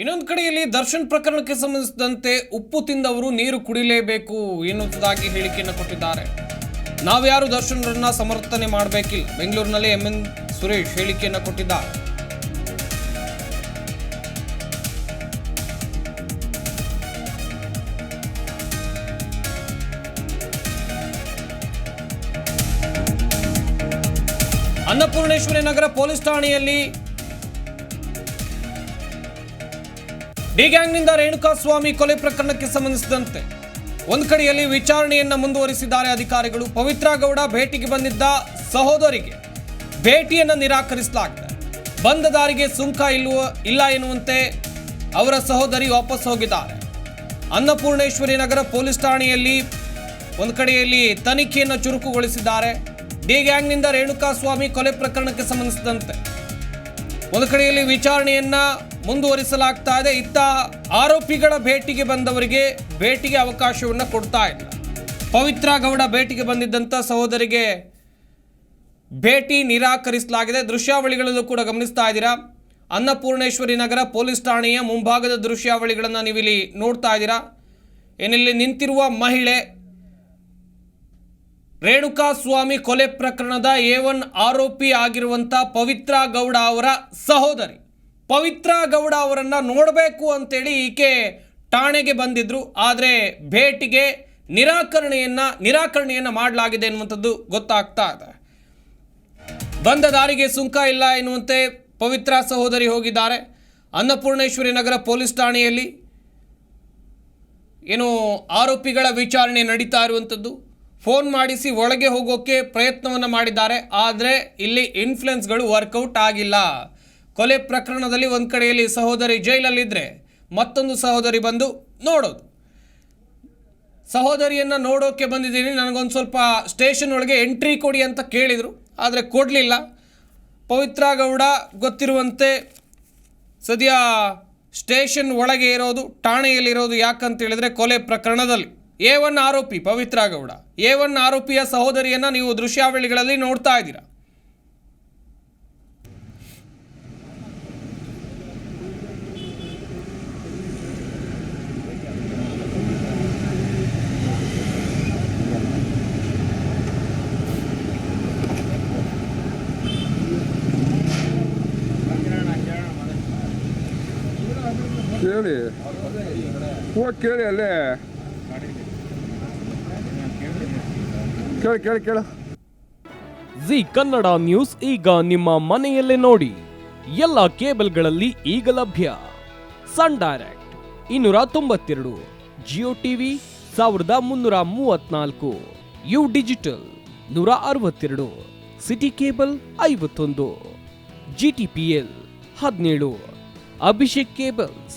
ಇನ್ನೊಂದು ಕಡೆಯಲ್ಲಿ ದರ್ಶನ್ ಪ್ರಕರಣಕ್ಕೆ ಸಂಬಂಧಿಸಿದಂತೆ ಉಪ್ಪು ತಿಂದವರು ನೀರು ಕುಡಿಲೇಬೇಕು ಎನ್ನುವುದಾಗಿ ಹೇಳಿಕೆಯನ್ನು ಕೊಟ್ಟಿದ್ದಾರೆ. ನಾವ್ಯಾರು ದರ್ಶನ್ರನ್ನ ಸಮರ್ಥನೆ ಮಾಡಬೇಕಿಲ್ಲ. ಬೆಂಗಳೂರಿನಲ್ಲಿ ಎಂ ಎನ್ ಸುರೇಶ್ ಹೇಳಿಕೆಯನ್ನು ಕೊಟ್ಟಿದ್ದಾರೆ. ಅನ್ನಪೂರ್ಣೇಶ್ವರಿ ನಗರ ಪೊಲೀಸ್ ಠಾಣೆಯಲ್ಲಿ ಡಿ ಗ್ಯಾಂಗ್ನಿಂದ ರೇಣುಕಾಸ್ವಾಮಿ ಕೊಲೆ ಪ್ರಕರಣಕ್ಕೆ ಸಂಬಂಧಿಸಿದಂತೆ ಒಂದು ಕಡೆಯಲ್ಲಿ ವಿಚಾರಣೆಯನ್ನ ಮುಂದುವರಿಸಿದ್ದಾರೆ ಅಧಿಕಾರಿಗಳು. ಪವಿತ್ರ ಗೌಡ ಭೇಟಿಗೆ ಬಂದಿದ್ದ ಸಹೋದರಿಗೆ ಭೇಟಿಯನ್ನು ನಿರಾಕರಿಸಲಾಗಿದೆ. ಬಂದ ದಾರಿಗೆ ಸುಂಕ ಇಲ್ಲುವ, ಇಲ್ಲ ಎನ್ನುವಂತೆ ಅವರ ಸಹೋದರಿ ವಾಪಸ್ ಹೋಗಿದ್ದಾರೆ. ಅನ್ನಪೂರ್ಣೇಶ್ವರಿ ನಗರ ಪೊಲೀಸ್ ಠಾಣೆಯಲ್ಲಿ ಒಂದು ಕಡೆಯಲ್ಲಿ ತನಿಖೆಯನ್ನು ಚುರುಕುಗೊಳಿಸಿದ್ದಾರೆ. ಡಿ ಗ್ಯಾಂಗ್ನಿಂದ ರೇಣುಕಾಸ್ವಾಮಿ ಕೊಲೆ ಪ್ರಕರಣಕ್ಕೆ ಸಂಬಂಧಿಸಿದಂತೆ ಒಂದು ಕಡೆಯಲ್ಲಿ ವಿಚಾರಣೆಯನ್ನ ಮುಂದುವರಿಸಲಾಗ್ತಾ ಇದೆ. ಇತ್ತ ಆರೋಪಿಗಳ ಭೇಟಿಗೆ ಬಂದವರಿಗೆ ಭೇಟಿಗೆ ಅವಕಾಶವನ್ನು ಕೊಡ್ತಾ ಇಲ್ಲ. ಪವಿತ್ರ ಗೌಡ ಭೇಟಿಗೆ ಬಂದಿದ್ದಂಥ ಸಹೋದರಿಗೆ ಭೇಟಿ ನಿರಾಕರಿಸಲಾಗಿದೆ. ದೃಶ್ಯಾವಳಿಗಳಲ್ಲೂ ಕೂಡ ಗಮನಿಸ್ತಾ ಇದ್ದೀರಾ? ಅನ್ನಪೂರ್ಣೇಶ್ವರಿ ನಗರ ಪೊಲೀಸ್ ಠಾಣೆಯ ಮುಂಭಾಗದ ದೃಶ್ಯಾವಳಿಗಳನ್ನು ನೀವಿಲ್ಲಿ ನೋಡ್ತಾ ಇದ್ದೀರಾ? ಏನಿಲ್ಲಿ ನಿಂತಿರುವ ಮಹಿಳೆ ರೇಣುಕಾ ಸ್ವಾಮಿ ಕೊಲೆ ಪ್ರಕರಣದ ಎ ಒನ್ ಆರೋಪಿ ಆಗಿರುವಂಥ ಪವಿತ್ರ ಗೌಡ ಅವರ ಸಹೋದರಿ. ಪವಿತ್ರ ಗೌಡ ಅವರನ್ನು ನೋಡಬೇಕು ಅಂತೇಳಿ ಈಕೆ ಠಾಣೆಗೆ ಬಂದಿದ್ರು. ಆದರೆ ಭೇಟಿಗೆ ನಿರಾಕರಣೆಯನ್ನು ನಿರಾಕರಣೆಯನ್ನು ಮಾಡಲಾಗಿದೆ ಎನ್ನುವಂಥದ್ದು ಗೊತ್ತಾಗ್ತಾ ಇದೆ. ಬಂದ ದಾರಿಗೆ ಸುಂಕ ಇಲ್ಲ ಎನ್ನುವಂತೆ ಪವಿತ್ರ ಸಹೋದರಿ ಹೋಗಿದ್ದಾರೆ. ಅನ್ನಪೂರ್ಣೇಶ್ವರಿ ನಗರ ಪೊಲೀಸ್ ಠಾಣೆಯಲ್ಲಿ ಏನು ಆರೋಪಿಗಳ ವಿಚಾರಣೆ ನಡೀತಾ ಇರುವಂಥದ್ದು. ಫೋನ್ ಮಾಡಿಸಿ ಒಳಗೆ ಹೋಗೋಕ್ಕೆ ಪ್ರಯತ್ನವನ್ನು ಮಾಡಿದ್ದಾರೆ. ಆದರೆ ಇಲ್ಲಿ ಇನ್ಫ್ಲುಯೆನ್ಸ್ಗಳು ವರ್ಕೌಟ್ ಆಗಿಲ್ಲ. ಕೊಲೆ ಪ್ರಕರಣದಲ್ಲಿ ಒಂದು ಕಡೆಯಲ್ಲಿ ಸಹೋದರಿ ಜೈಲಲ್ಲಿದ್ದರೆ ಮತ್ತೊಂದು ಸಹೋದರಿ ಬಂದು ನೋಡೋದು. ಸಹೋದರಿಯನ್ನು ನೋಡೋಕೆ ಬಂದಿದ್ದೀನಿ, ನನಗೊಂದು ಸ್ವಲ್ಪ ಸ್ಟೇಷನ್ ಒಳಗೆ ಎಂಟ್ರಿ ಕೊಡಿ ಅಂತ ಕೇಳಿದರು, ಆದರೆ ಕೊಡಲಿಲ್ಲ. ಪವಿತ್ರ ಗೌಡ ಗೊತ್ತಿರುವಂತೆ ಸದ್ಯ ಸ್ಟೇಷನ್ ಒಳಗೆ ಇರೋದು, ಠಾಣೆಯಲ್ಲಿರೋದು ಯಾಕಂತ ಹೇಳಿದ್ರೆ ಕೊಲೆ ಪ್ರಕರಣದಲ್ಲಿ. ಎ ಒನ್ ಆರೋಪಿ ಪವಿತ್ರ ಗೌಡ ಎ ಒನ್ ಆರೋಪಿಯ ಸಹೋದರಿಯನ್ನು ನೀವು ದೃಶ್ಯಾವಳಿಗಳಲ್ಲಿ ನೋಡ್ತಾ ಇದ್ದೀರಾ. ಕೇಳಿ. ಹೋಗಿ ಕೇಳಿ ಅಲ್ಲೇ. ಕೇಳಿ ಕೇಳಿ, ಕೇಳು. ಜಿ ಕನ್ನಡ ನ್ಯೂಸ್ ಈಗ ನಿಮ್ಮ ಮನೆಯಲ್ಲೇ ನೋಡಿ. ಎಲ್ಲ ಕೇಬಲ್ಗಳಲ್ಲಿ ಈಗ ಲಭ್ಯ. ಸನ್ ಡೈರೆಕ್ಟ್ ಇನ್ನೂರ ತೊಂಬತ್ತೆರಡು, ಜಿಯೋ ಟಿವಿ ಸಾವಿರದ ಮುನ್ನೂರ ಮೂವತ್ನಾಲ್ಕು ಯು ಡಿಜಿಟಲ್ ನೂರ ಅರವತ್ತೆರಡು, ಸಿಟಿ ಕೇಬಲ್ ಐವತ್ತೊಂದು, ಜಿ ಟಿ ಪಿ ಎಲ್ ಹದಿನೇಳು, ಅಭಿಷೇಕ್ ಕೇಬಲ್ಸ್